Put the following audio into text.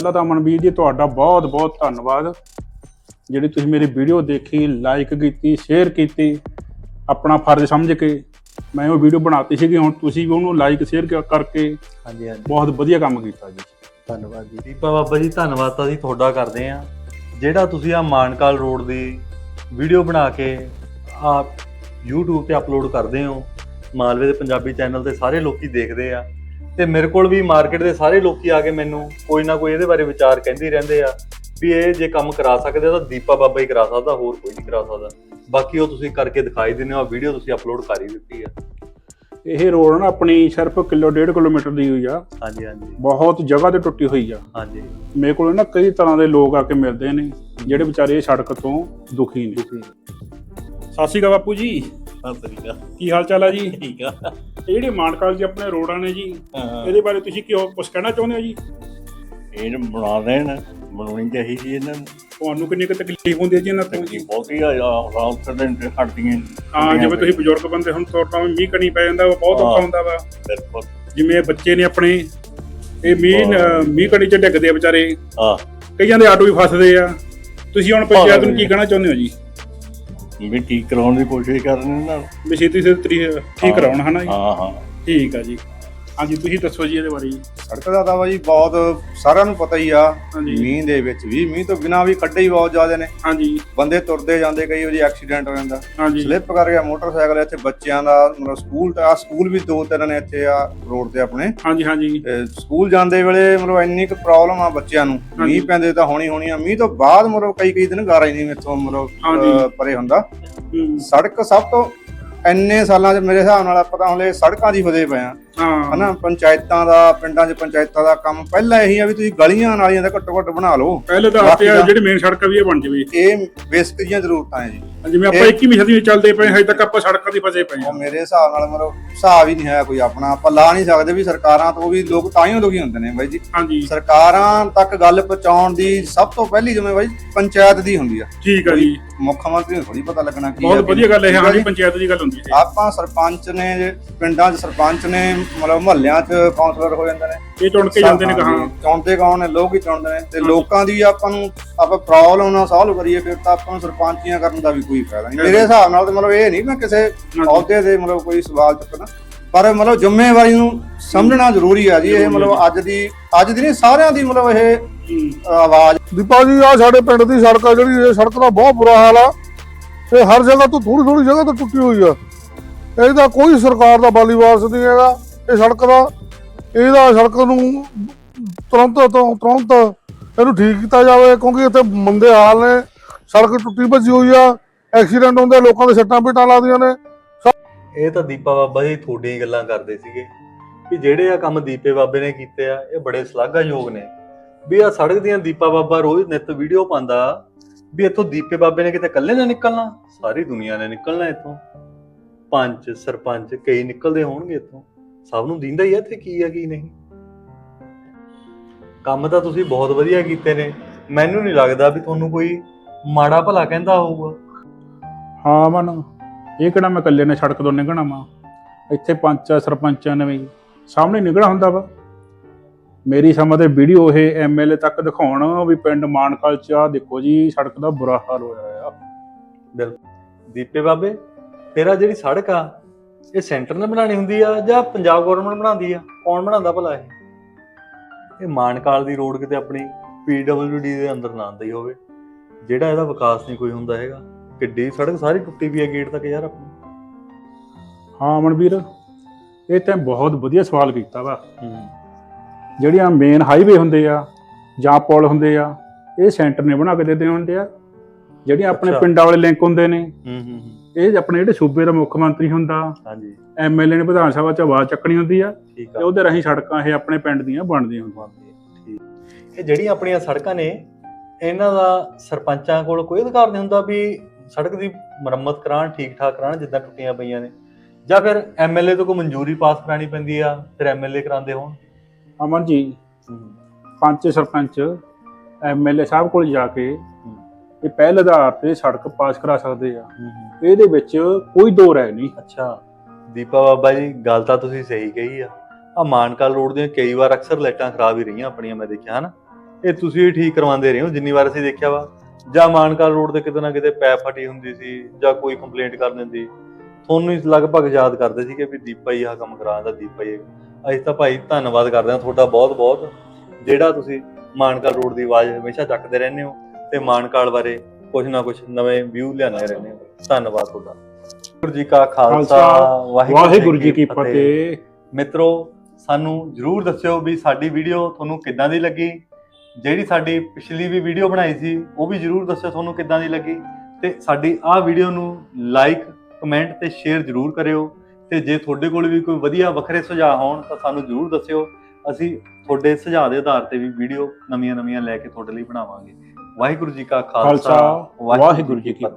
ਪਹਿਲਾਂ ਤਾਂ ਮਨਵੀਰ ਜੀ ਤੁਹਾਡਾ ਬਹੁਤ ਬਹੁਤ ਧੰਨਵਾਦ। ਜਿਹੜੀ ਤੁਸੀਂ ਮੇਰੀ ਵੀਡੀਓ ਦੇਖੀ ਲਾਈਕ ਕੀਤੀ ਸ਼ੇਅਰ ਕੀਤੀ ਆਪਣਾ ਫਰਜ਼ ਸਮਝ ਕੇ ਮੈਂ ਉਹ ਵੀਡੀਓ ਬਣਾਤੀ ਸੀਗੀ ਹੁਣ ਤੁਸੀਂ ਵੀ ਉਹਨੂੰ ਲਾਈਕ ਸ਼ੇਅਰ ਕਰਕੇ ਹਾਂਜੀ ਹਾਂਜੀ। ਬਹੁਤ ਵਧੀਆ ਕੰਮ ਕੀਤਾ ਜੀ। ਧੰਨਵਾਦ ਜੀ। ਦੀਪਾ ਬਾਬਾ ਜੀ ਧੰਨਵਾਦ ਤਾਂ ਅਸੀਂ ਤੁਹਾਡਾ ਕਰਦੇ ਆ ਜਿਹੜਾ ਤੁਸੀਂ ਆ ਮਾਨਕਾਲ ਰੋਡ ਦੀ ਵੀਡੀਓ ਬਣਾ ਕੇ ਆ YouTube ਤੇ ਅਪਲੋਡ ਕਰਦੇ ਹੋ ਮਾਲਵੇ ਦੇ ਪੰਜਾਬੀ ਚੈਨਲ ਤੇ ਸਾਰੇ ਲੋਕੀ ਦੇਖਦੇ ਆ। ਤੇ ਮੇਰੇ ਕੋਲ ਵੀ ਮਾਰਕੀਟ ਦੇ ਸਾਰੇ ਲੋਕੀ ਆ ਕੇ ਮੈਨੂੰ। ਕੋਈ ਨਾ ਕੋਈ ਇਹਦੇ ਬਾਰੇ ਵਿਚਾਰ ਕਹਿੰਦੇ ਹੀ ਰਹਿੰਦੇ ਆ ਵੀ ਇਹ ਜੇ ਕੰਮ ਕਰਾ ਸਕਦੇ ਆ ਤਾਂ ਦੀਪਾ ਬਾਬਾ ਹੀ ਕਰਾ ਸਕਦਾ ਹੋਰ ਕੋਈ ਨਹੀਂ ਕਰਾ ਸਕਦਾ। ਬਾਕੀ ਉਹ ਤੁਸੀਂ ਕਰਕੇ ਦਿਖਾਈ ਦਿੰਦੇ ਹੋ ਵੀਡੀਓ ਤੁਸੀਂ ਅਪਲੋਡ ਕਰ ਹੀ ਦਿੱਤੀ ਆ। ਇਹ ਰੋਡ ਨਾ ਆਪਣੀ ਸਿਰਫ ਕਿਲੋ ਡੇਢ ਕਿਲੋਮੀਟਰ ਦੀ ਹੋਈ ਆ। ਹਾਂਜੀ ਹਾਂਜੀ। ਬਹੁਤ ਜਗ੍ਹਾ ਤੇ ਟੁੱਟੀ ਹੋਈ ਆ। ਹਾਂਜੀ। ਮੇਰੇ ਕੋਲ ਨਾ ਕਈ ਤਰ੍ਹਾਂ ਦੇ ਲੋਕ ਆ ਕੇ ਮਿਲਦੇ ਨੇ ਜਿਹੜੇ ਵਿਚਾਰੇ ਇਹ ਸੜਕ ਤੋਂ ਦੁਖੀ ਨੇ। ਸਤਿ ਸ਼੍ਰੀ ਅਕਾਲ ਬਾਪੂ ਜੀ। ਤਰੀਕਾ ਕੀ ਹਾਲ ਚਾਲ ਆ ਜੀ? ਠੀਕ ਆ। ਇਹ ਜਿਹੜੇ ਮਾਨਕਾਲ ਜੀ ਆਪਣੇ ਰੋਡਾਂ ਨੇ ਜੀ ਹਾਂ, ਇਹਦੇ ਬਾਰੇ ਤੁਸੀਂ ਕੀ ਕੁਝ ਕਹਿਣਾ ਚਾਹੁੰਦੇ ਹੋ ਜੀ? ਇਹ ਬਣਾ ਦੇਣ ਬਣਾਉਣੀ ਚਾਹੀਦੀ ਇਹਨਾਂ ਨੂੰ। ਤੁਹਾਨੂੰ ਕਿੰਨੀ ਕੁ ਤਕਲੀਫ ਹੁੰਦੀ ਹੈ ਜੀ ਇਹਨਾਂ ਤੋਂ ਤਕਲੀਫ ਬਹੁਤੀ ਆ ਰਾਤ ਸਡੈਂਟ ਹਟਦੀਆਂ ਹਾਂ ਜਿਵੇਂ ਤੁਸੀਂ ਬਜ਼ੁਰਗ ਬੰਦੇ ਹੁਣ ਤੁਰਨਾ ਵੀ ਮੀਂਹ ਕਣੀ ਪੈ ਜਾਂਦਾ ਵਾ ਬਹੁਤ ਔਖਾ ਹਾਂ। ਹੁੰਦਾ ਵਾ। ਬਿਲਕੁਲ। ਜਿਵੇਂ ਇਹ ਬੱਚੇ ਨੇ ਆਪਣੇ ਇਹ ਮੀਂਹ ਨ- ਮੀਂਹ ਕਣੀ ਚ ਡਿੱਗਦੇ ਆ ਵਿਚਾਰੇ। ਹਾਂ। ਕਈਆਂ ਦੇ ਆਟੋ ਵੀ ਫਸਦੇ ਆ। ਤੁਸੀਂ ਹੁਣ ਪੰਚਾਇਤ ਨੂੰ ਕੀ ਕਹਿਣਾ ਚਾਹੁੰਦੇ ਹੋ ਜੀ? ਵੀ ਠੀਕ ਕਰਾਉਣ ਦੀ ਕੋਸ਼ਿਸ਼ ਕਰਨ ਇਹਨਾਂ ਨੂੰ। ਵੀ ਛੇਤੀ ਸੇ ਠੀਕ। ਕਰਾਉਣ ਹਨਾ ਜੀ? ਹਾਂ ਹਾਂ। ਠੀਕ ਆ ਜੀ। ਹਾਂਜੀ ਤੁਸੀਂ ਦੱਸੋ ਜੀ ਇਹਦੇ ਬਾਰੇ ਜੀ। ਸੜਕ ਦਾ ਤਾਂ ਜੀ ਬਹੁਤ ਸਾਰਿਆਂ ਨੂੰ ਪਤਾ ਹੀ ਆ ਹਾਂਜੀ। ਮੀਂਹ ਦੇ ਵਿੱਚ ਵੀ ਮੀਂਹ ਤੋਂ ਬਿਨਾਂ ਵੀ ਖੱਡੇ ਹੀ ਬਹੁਤ ਜ਼ਿਆਦੇ ਨੇ। ਹਾਂਜੀ। ਬੰਦੇ ਤੁਰਦੇ ਜਾਂਦੇ ਕਈ ਵਾਰੀ ਐਕਸੀਡੈਂਟ ਹੋ ਜਾਂਦਾ। ਹਾਂਜੀ। ਸਲਿੱਪ ਕਰ ਗਿਆ ਮੋਟਰਸਾਈਕਲ ਇੱਥੇ ਬੱਚਿਆਂ ਦਾ ਮਤਲਬ ਸਕੂਲ ਆ ਸਕੂਲ ਵੀ ਦੋ ਤਿੰਨ ਨੇ ਇੱਥੇ ਆ ਰੋਡ ਤੇ ਆਪਣੇ। ਹਾਂਜੀ ਹਾਂਜੀ। ਤੇ ਸਕੂਲ ਜਾਂਦੇ ਵੇਲੇ ਮਤਲਬ ਇੰਨੀ ਕੁ ਪ੍ਰੋਬਲਮ ਆ ਬੱਚਿਆਂ ਨੂੰ। ਹਾਂਜੀ। ਮੀਂਹ ਪੈਂਦੇ ਤਾਂ ਹੋਣੀ ਹੋਣੀ ਆ। ਮੀਂਹ ਤੋਂ ਬਾਅਦ ਮਤਲਬ ਕਈ ਕਈ ਦਿਨ ਗਾਰਾ ਹੀ ਨਹੀਂ ਇੱਥੋਂ ਮਤਲਬ ਹਾਂਜੀ। ਅਹ, ਪਰੇ ਹੁੰਦਾ। ਹੂੰ, ਸੜਕ ਸਭ ਤੋਂ ਇੰਨੇ ਸਾਲਾਂ 'ਚ ਮੇਰੇ ਹਿਸਾਬ ਨਾਲ ਆਪਾਂ ਤਾਂ ਹਲੇ ਸੜਕਾਂ ਦੀ ਫਦੇ ਪਏ ਆ ਹਾਂ। ਹਨਾ? ਪੰਚਾਇਤਾਂ ਦਾ ਪਿੰਡਾਂ 'ਚ ਪੰਚਾਇਤਾਂ ਦਾ ਕੰਮ ਪਹਿਲਾਂ ਇਹੀ ਆ ਵੀ ਤੁਸੀਂ ਗਲੀਆਂ ਨਾਲੀਆਂ ਦਾ ਘੱਟੋ ਘੱਟ ਬਣਾ ਲਓ। ਪਹਿਲੇ ਤਾਂ ਆਪੇ ਜਿਹੜੀ ਮੇਨ ਸੜਕ ਆ ਵੀ ਇਹ ਬਣ ਜਵੇ। ਇਹ ਬੇਸਿਕ ਜੀਆਂ ਜ਼ਰੂਰਤਾਂ ਹੈ ਜੀ ਜਿਵੇਂ ਆਪਾਂ ਇਹ- 21ਵੀਂ ਸਦੀ ਵਿੱਚ ਚੱਲਦੇ ਪਏ ਹਜੇ ਤੱਕ ਆਪਾਂ ਸੜਕਾਂ ਦੀ ਫਸੇ ਪਏ ਹਾਂ। ਮੇਰੇ ਹਿਸਾਬ ਨਾਲ ਮਤਲਬ ਹਿਸਾਬ ਹੀ ਨਹੀਂ ਹੈ ਕੋਈ ਆਪਣਾ। ਆਪਾਂ ਲਾ ਨਹੀਂ ਸਕਦੇ ਵੀ ਸਰਕਾਰਾਂ ਤੋਂ ਵੀ ਲੋਕ ਤਾਂ ਹੀ ਦੁਖੀ ਹੁੰਦੇ ਨੇ ਬਾਈ ਜੀ। ਹਾਂਜੀ। ਸਰਕਾਰਾਂ ਤੱਕ ਗੱਲ ਪਹੁੰਚਾਉਣ ਦੀ ਸਭ ਤੋਂ ਪਹਿਲੀ ਜ਼ਿੰਮੇਵਾਰੀ ਪੰਚਾਇਤ ਦੀ ਹੁੰਦੀ ਆ। ਠੀਕ ਆ ਜੀ। ਮੁੱਖ ਮੰਤਰੀ ਨੂੰ ਥੋੜੀ ਪਤਾ ਲੱਗਣਾ ਕੀ ਬਹੁਤ ਆ, ਵਧੀਆ ਗੱਲ ਹੈ। ਆ ਹਾਂਜੀ। ਪੰਚਾਇਤ ਦੀ ਗੱਲ ਆਪਾਂ ਸਰਪੰਚ ਨੇ ਪਿੰਡਾਂ 'ਚ ਸਰਪੰਚ ਨੇ ਮਤਲਬ ਮੁਹੱਲਿਆਂ 'ਚ ਕਾਉਂਸਲਰ ਹੋ ਜਾਂਦੇ ਨੇ। ਇਹ ਚੁਣ ਕੇ ਜਾਂਦੇ ਨੇ ਕਹਾਂ? ਚੁਣਦੇ ਕੌਣ ਨੇ? ਲੋਕ ਹੀ ਚੁਣਦੇ ਨੇ। ਤੇ ਲੋਕਾਂ ਦੀ ਆਪਾਂ ਨੂੰ ਆਪਾਂ ਪ੍ਰੋਬਲਮ ਨਾਲ ਸੋਲਵ ਕਰੀਏ ਫਿਰ ਤਾਂ ਆਪਾਂ ਨੂੰ ਸਰਪੰਚੀਆਂ ਕਰਨ ਦਾ ਵੀ ਕੋਈ ਫਾਇਦਾ ਨਹੀਂ। ਮੇਰੇ ਹਿਸਾਬ ਨਾਲ ਤੇ ਮਤਲਬ ਇਹ ਨਹੀਂ ਮੈਂ ਕਿਸੇ ਅਹੁਦੇ ਦੇ ਮਤਲਬ ਕੋਈ ਸਵਾਲ ਚੁੱਕਣਾ। ਪਰ ਮਤਲਬ ਜ਼ਿੰਮੇਵਾਰੀ ਨੂੰ ਸਮਝਣਾ ਜ਼ਰੂਰੀ ਆ ਜੀ। ਇਹ ਮਤਲਬ ਅੱਜ ਦੀ ਅੱਜ ਦੀ ਨਹੀਂ ਸਾਰਿਆਂ ਦੀ ਮਤਲਬ ਇਹ ਆਵਾਜ਼। ਦੀਪਾ ਜੀ ਆ ਸਾਡੇ ਪਿੰਡ ਦੀ ਸੜਕ ਆ ਜਿਹੜੀ ਇਹ ਸੜਕ ਦਾ ਬਹੁਤ ਬੁਰਾ ਹਾਲ ਆ। ਇਹ ਹਰ ਜਗ੍ਹਾ ਤੋਂ ਥੋੜੀ ਥੋੜੀ ਜਗ੍ਹਾ ਤੋਂ ਟੁੱਟੀ ਹੋਈ ਆ। ਇਹਦਾ ਕੋਈ ਸਰਕਾਰ ਦਾ ਬਾਲੀਵਾਰਸ ਨਹੀਂ ਹੈਗਾ। ਇਹ ਸੜਕ ਦਾ, ਇਹਦਾ ਸੜਕ ਨੂੰ ਤੁਰੰਤ ਤੋਂ ਤੁਰੰਤ ਇਹਨੂੰ ਠੀਕ ਕੀਤਾ ਜਾਵੇ, ਕਿਉਂਕਿ ਇੱਥੇ ਮੰਦੇ ਹਾਲ ਨੇ, ਸੜਕ ਟੁੱਟੀ ਭੱਜੀ ਹੋਈ ਆ, ਐਕਸੀਡੈਂਟ ਹੁੰਦੇ ਲੋਕਾਂ ਦੇ ਸੱਟਾਂ ਪੇਟਾਂ ਲੱਗਦੀਆਂ ਨੇ। ਇਹ ਤਾਂ ਦੀਪਾ ਬਾਬਾ ਜੀ ਤੁਹਾਡੀਆਂ ਗੱਲਾਂ ਕਰਦੇ ਸੀਗੇ ਵੀ ਜਿਹੜੇ ਆ ਕੰਮ ਦੀਪੇ ਬਾਬੇ ਨੇ ਕੀਤੇ ਆ, ਇਹ ਬੜੇ ਸ਼ਲਾਘਾਯੋਗ ਨੇ। ਵੀ ਆ ਸੜਕ ਦੀਆਂ ਦੀਪਾ ਬਾਬਾ ਰੋਜ਼ ਨਿੱਤ ਵੀਡੀਓ ਪਾਉਂਦਾ ਵੀ ਇੱਥੋਂ ਦੀਪੇ ਬਾਬੇ ਨੇ ਕਿਤੇ ਇਕੱਲੇ ਨਾ ਨਿਕਲਣਾ? ਸਾਰੀ ਦੁਨੀਆ ਨੇ ਨਿਕਲਣਾ ਇੱਥੋਂ। ਪੰਚ ਸਰਪੰਚ ਕਈ ਨਿਕਲਦੇ ਹੋਣਗੇ ਇੱਥੋਂ। ਸਭ ਨੂੰ ਦਿੰਦਾ ਹੀ ਆ ਇੱਥੇ ਕੀ ਆ, ਕੀ ਨਹੀਂ। ਕੰਮ ਤਾਂ ਤੁਸੀਂ ਬਹੁਤ ਵਧੀਆ ਕੀਤੇ ਨੇ। ਮੈਨੂੰ ਨਹੀਂ ਲੱਗਦਾ ਵੀ ਤੁਹਾਨੂੰ ਕੋਈ ਮਾੜਾ ਭਲਾ ਕਹਿੰਦਾ ਹੋਊਗਾ। ਹਾਂ ਮਨ, ਇਹ ਕਿਹੜਾ ਮੈਂ ਇਕੱਲੇ ਨੇ ਸੜਕ ਤੋਂ ਨਿਕਲਣਾ ਵਾ? ਇੱਥੇ ਪੰਚ ਸਰਪੰਚਾਂ ਨੇ ਵੀ ਸਾਹਮਣੇ ਨਿਕਲਣਾ ਹੁੰਦਾ ਵਾ। ਮੇਰੀ ਸਮਝ ਤੇ ਵੀਡੀਓ ਇਹ ਐਮਐਲਏ ਤੱਕ ਦਿਖਾਉਣ ਵੀ ਪਿੰਡ ਮਾਨਕਾਲ ਚ ਆ ਦੇਖੋ ਜੀ ਸੜਕ ਦਾ ਬੁਰਾ ਹਾਲ ਹੋਇਆ ਆ। ਦੀਪੇ ਬਾਬੇ ਤੇਰਾ ਜਿਹੜੀ ਸੜਕ ਆ ਇਹ ਸੈਂਟਰ ਨੇ ਬਣਾਣੀ ਹੁੰਦੀ ਆ ਜਾਂ ਪੰਜਾਬ ਗਵਰਨਮੈਂਟ ਬਣਾਉਂਦੀ ਆ? ਕੌਣ ਬਣਾਉਂਦਾ ਭਲਾ ਇਹ? ਇਹ ਮਾਨਕਾਲ ਦੀ ਰੋਡ ਕਿਤੇ ਆਪਣੀ ਪੀਡਬਲਯੂਡੀ ਦੇ ਅੰਦਰ ਨਾ ਆਉਂਦੀ ਹੋਵੇ। ਜਿਹੜਾ ਇਹਦਾ ਵਿਕਾਸ ਨਹੀਂ ਕੋਈ ਹੁੰਦਾ ਹੈਗਾ। ਕਿੱਡੀ ਸੜਕ ਸਾਰੀ ਟੁੱਟੀ ਪਈ ਆ ਗੇਟ ਤੱਕ ਯਾਰ ਆਪਣੀ। ਹਾਂ ਮਨਵੀਰ ਇਹ ਤਾਂ ਬਹੁਤ ਵਧੀਆ ਸਵਾਲ ਕੀਤਾ ਵਾ। ਜਿਹੜੀਆਂ ਮੇਨ ਹਾਈਵੇ ਹੁੰਦੇ ਆ ਜਾਂ ਪੁਲ ਹੁੰਦੇ ਆ ਇਹ ਸੈਂਟਰ ਨੇ ਬਣਾ ਕੇ ਦਿੱਤੇ ਹੁੰਦੇ ਆ ਜਿਹੜੀਆਂ ਆਪਣੇ। ਪਿੰਡਾਂ ਵਾਲੇ ਲਿੰਕ ਹੁੰਦੇ ਨੇ ਹੂੰ ਹੂੰ ਇਹ ਆਪਣੇ ਜਿਹੜੇ ਸੂਬੇ ਦਾ ਮੁੱਖ ਮੰਤਰੀ ਹੁੰਦਾ ਹਾਂਜੀ। ਐਮਐਲਏ ਨੇ ਵਿਧਾਨ ਸਭਾ ਚ ਆਵਾਜ਼ ਚੱਕਣੀ ਹੁੰਦੀ ਆ ਤੇ ਉਹਦੇ ਰਾਹੀਂ ਸੜਕਾਂ ਇਹ ਆਪਣੇ ਪਿੰਡ ਦੀਆਂ ਬਣਦੀਆਂ ਹੁੰਦੀਆਂ। ਠੀਕ। ਇਹ ਜਿਹੜੀਆਂ ਆਪਣੀਆਂ ਸੜਕਾਂ ਨੇ ਇਹਨਾਂ ਦਾ ਸਰਪੰਚਾਂ ਕੋਲ ਕੋਈ ਅਧਿਕਾਰ ਨਹੀਂ ਹੁੰਦਾ ਵੀ ਸੜਕ ਦੀ ਮੁਰੰਮਤ ਕਰਾਉਣ ਠੀਕ ਠਾਕ ਕਰਾਉਣ ਜਿੱਦਾਂ ਟੁੱਟੀਆਂ ਪਈਆਂ ਨੇ। ਜਾਂ ਫਿਰ ਐਮਐਲਏ ਤੋਂ ਕੋਈ ਮਨਜ਼ੂਰੀ ਪਾਸ ਕਰਾਣੀ ਪੈਂਦੀ ਆ ਫਿਰ ਐਮਐਲਏ ਕਰਾਉਂਦੇ ਹੋਣ। ਅਮਨ ਜੀ, ਪੰਚ ਸਰਪੰਚ ਐਮਐਲਏ ਸਾਹਿਬ ਕੋਲ ਜਾ ਕੇ ਇਹ ਪਹਿਲ ਆਧਾਰ ਤੇ ਸੜਕ ਪਾਸ ਕਰਾ ਸਕਦੇ ਆ। ਇਹਦੇ ਵਿੱਚ ਕੋਈ ਦੋ ਰਾਏ ਨਹੀਂ। ਅੱਛਾ, ਦੀਪਾ ਬਾਬਾ ਜੀ, ਗੱਲ ਤਾਂ ਤੁਸੀਂ ਸਹੀ ਕਹੀ ਆ। ਆ ਮਾਨਕਾਲ ਰੋਡ ਦੀਆਂ ਕਈ ਵਾਰ ਅਕਸਰ ਲਾਈਟਾਂ ਖਰਾਬ ਹੀ ਰਹੀਆਂ ਆਪਣੀਆਂ ਮੈਂ ਦੇਖਿਆ, ਹਨਾ? ਇਹ ਤੁਸੀਂ ਹੀ ਠੀਕ ਕਰਵਾਉਂਦੇ ਰਹੇ ਹੋ, ਜਿੰਨੀ ਵਾਰ ਅਸੀਂ ਦੇਖਿਆ ਵਾ। ਜਾਂ ਮਾਨਕਾਲ ਰੋਡ ਤੇ ਕਿਤੇ ਨਾ ਕਿਤੇ ਪੈਪ ਫਟੀ ਹੁੰਦੀ ਸੀ, ਜਾਂ ਕੋਈ ਕੰਪਲੇਂਟ ਕਰ ਦਿੰਦੀ। ਤੁਹਾਨੂੰ ਲਗਭਗ ਯਾਦ ਕਰਦੇ ਸੀ ਕਿ ਵੀ ਦੀਪਾ ਹੀ ਆਹ ਕੰਮ ਕਰਾਉਂਦਾ ਦੀਪਾ ਹੀ ਅਸੀਂ ਤਾਂ ਭਾਈ ਧੰਨਵਾਦ ਕਰਦੇ ਹਾਂ ਤੁਹਾਡਾ ਬਹੁਤ ਬਹੁਤ ਜਿਹੜਾ ਤੁਸੀਂ ਮਾਨਕਾਲ ਰੋਡ ਦੀ ਆਵਾਜ਼ ਹਮੇਸ਼ਾ ਚੱਕਦੇ ਰਹਿੰਦੇ ਹੋ ਤੇ ਮਾਨਕਾਲ ਬਾਰੇ ਕੁਝ ਨਾ ਕੁਝ ਨਵੇਂ ਵਿਊ ਲਿਆਉਂਦੇ ਰਹਿੰਦੇ ਹੋ। ਧੰਨਵਾਦ ਤੁਹਾਡਾ। ਵਾਹਿਗੁਰੂ ਜੀ ਕਾ ਖਾਲਸਾ ਖਾਲਸਾ, ਵਾਹਿਗੁਰੂ ਜੀ ਕੀ ਫਤਿਹ। ਮਿੱਤਰੋ ਸਾਨੂੰ ਜਰੂਰ ਦੱਸਿਓ ਵੀ ਸਾਡੀ ਵੀਡੀਓ ਤੁਹਾਨੂੰ ਕਿੱਦਾਂ ਦੀ ਲੱਗੀ। ਜਿਹੜੀ ਸਾਡੀ ਪਿਛਲੀ ਵੀ ਵੀਡੀਓ ਬਣਾਈ ਸੀ ਉਹ ਵੀ ਜਰੂਰ ਦੱਸਿਓ ਤੁਹਾਨੂੰ ਕਿੱਦਾਂ ਦੀ ਲੱਗੀ। ਤੇ ਸਾਡੀ ਆਹ ਵੀਡੀਓ ਨੂੰ ਲਾਈਕ ਕਮੈਂਟ ਤੇ ਸ਼ੇਅਰ ਜਰੂਰ ਕਰਿਓ। ਤੇ ਜੇ ਤੁਹਾਡੇ ਕੋਲ ਵੀ ਕੋਈ ਵਧੀਆ ਵੱਖਰੇ ਸੁਝਾਅ ਹੋਣ ਤਾਂ ਸਾਨੂੰ ਜਰੂਰ ਦੱਸਿਓ। ਅਸੀਂ ਤੁਹਾਡੇ ਸੁਝਾਅ ਦੇ ਆਧਾਰ ਤੇ ਵੀ ਵੀਡੀਓ ਨਵੀਆਂ-ਨਵੀਆਂ ਲੈ ਕੇ ਤੁਹਾਡੇ ਲਈ ਬਣਾਵਾਂਗੇ। ਵਾਹਿਗੁਰੂ ਜੀ ਕਾ ਖਾਲਸਾ ਖਾਲਸਾ ਵਾਹਿਗੁਰੂ ਜੀ ਕੀ ਫਤਿਹ।